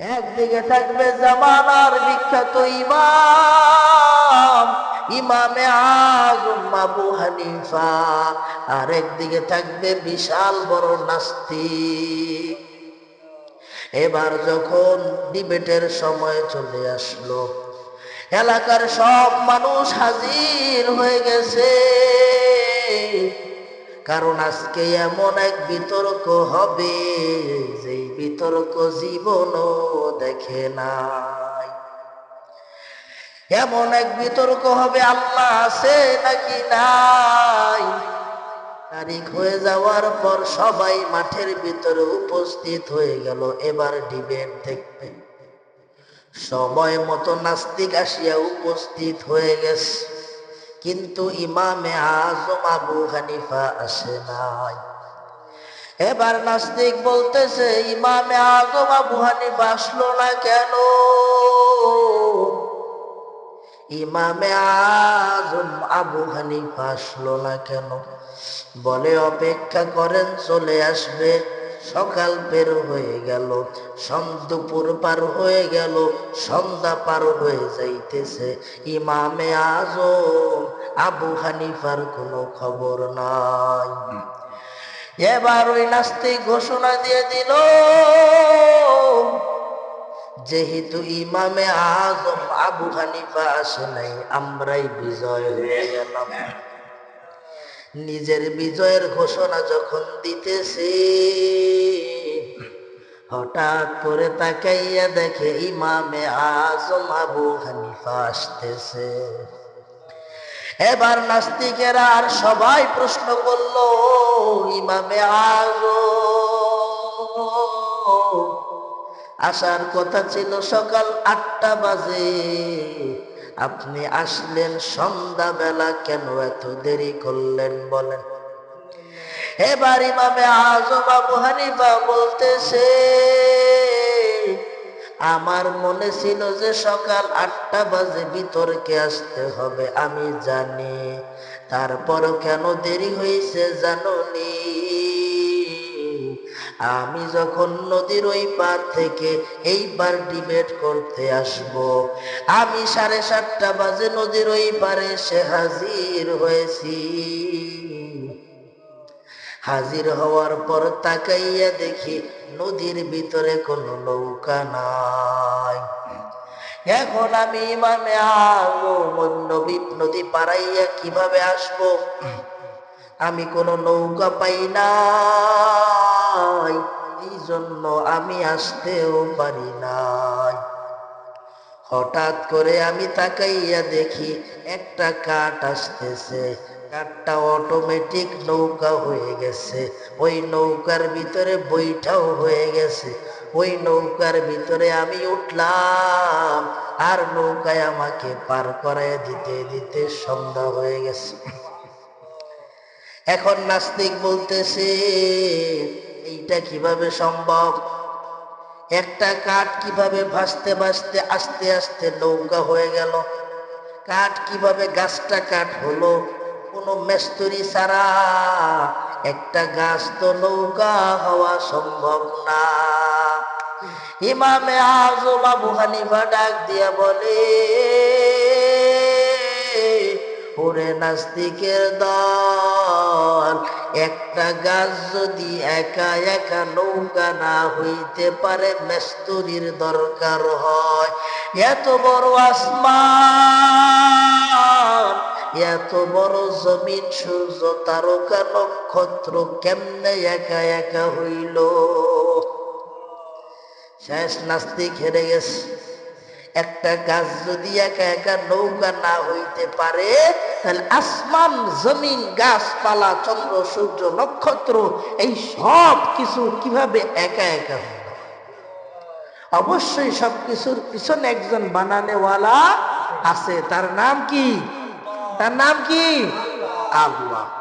একদিকে থাকবে জামানার বিখ্যাত ইমাম, ইমামে আজম আবু হানিফা। আর একদিকে থাকবে বিশাল বড় নাস্তিক। এবার যখন ডিবেটের সময় চলে আসলো, এলাকার সব মানুষ হাজির হয়ে গেছে। কারণ আজকে এমন এক বিতর্ক হবে, যেই বিতর্ক জীবনও দেখে নাই। এমন এক বিতর্ক হবে, আল্লাহ আছে নাকি নাই? তারিখ হয়ে যাওয়ার পর সবাই মাঠের ভিতরে উপস্থিত হয়ে গেল, এবার ডিবেট দেখবে সময় মতো নাস্তিক আসিয়া উপস্থিত হয়ে গেছে। কিন্তু ইমামে আজম আবু হানিফা আসে নাই। এবার নাস্তিক বলতেছে, ইমামে আজম আবু হানিফা আসলো না কেন? ইমামে আজম আবু হানিফা আসলো না কেন? বলে, অপেক্ষা করেন, চলে আসবে। সকাল বের হয়ে গেল দুপুর পার হয়ে গেল, সন্ধ্যা পার হয়ে যাইতেছে। ইমামে আজম, আবু হানিফার কোনো খবর নাই। এবার ওই নাস্তিক ঘোষণা দিয়ে দিল, যেহেতু ইমামে আজম, আবু হানিফা আসে নাই, আমরাই বিজয় হয়ে গেলাম। নিজের বিজয়ের ঘোষণা যখন দিতেছে, হঠাৎ করে তাকাইয়া দেখে ইমামে আজম আবু হানিফা আসতেছে। এবার নাস্তিকেরা আর সবাই প্রশ্ন করল, ইমামে আজম, আসার কথা ছিল সকাল আটটা বাজে। আপনি আসলেন সন্ধ্যা বেলা কেন এত দেরি করলেন বলেন? এবার ইমামে আজম আবু বলতেছে, আমার মনে ছিল যে সকাল আটটা বাজে বিতর্কে আসতে হবে, আমি জানি। তারপরও কেন দেরি হয়েছে জানুনি? আমি যখন নদীর ওই পার থেকে এই পার ডিবেট করতে আসব, আমি সাড়ে সাতটা বাজে নদীর ওই পারে সে হাজির হয়েছি। হাজির হওয়ার পর তাকাইয়া দেখি নদীর ভিতরে কোনো নৌকা নাই। এখন আমি আজম নবী, নদী পাড়াইয়া কীভাবে আসব? আমি কোনো নৌকা পাই নাই এই জন্য আমি আসতেও পারি নাই। হঠাৎ করে আমি তাকাইয়া দেখি একটা কাঠ আসতেছে, কাঠটা অটোমেটিক নৌকা হয়ে গেছে। ওই নৌকার ভিতরে বইটাও হয়ে গেছে। ওই নৌকার ভিতরে আমি উঠলাম, আর নৌকায় আমাকে পার করায় দিতে দিতে সন্ধ্যা হয়ে গেছে। এখন নাস্তিক বলতেছে এইটা কীভাবে সম্ভব? একটা কাঠ কীভাবে ভাসতে ভাসতে আস্তে আস্তে নৌকা হয়ে গেল? কাঠ কীভাবে গাছটা কাঠ হলো? কোনো মেস্তরি ছাড়া একটা গাছ তো নৌকা হওয়া সম্ভব না। ইমামে আজম আবু হানিফা ডাক দিয়া বলে, ওরে নাস্তিকের দল একটা গাছ যদি একা একা নৌকা না হইতে পারে, মেস্তরির দরকার হয়। এত বড় আসমান, এত বড় জমিন, সূর্য, তারকা, নক্ষত্র কেমনে একা একা হইল? শেষ নাস্তিক হেরে গেছে। একটা গাছ যদি একা একা নৌকা না হইতে পারে, তাহলে আসমান, জমিন, গাছপালা, চন্দ্র, সূর্য, নক্ষত্র, এই সব কিছু কীভাবে একা একা অবশ্যই সব কিছুর পিছনে একজন বানানেওয়ালা আছে। তার নাম কি? তার নাম কি? আল্লাহ।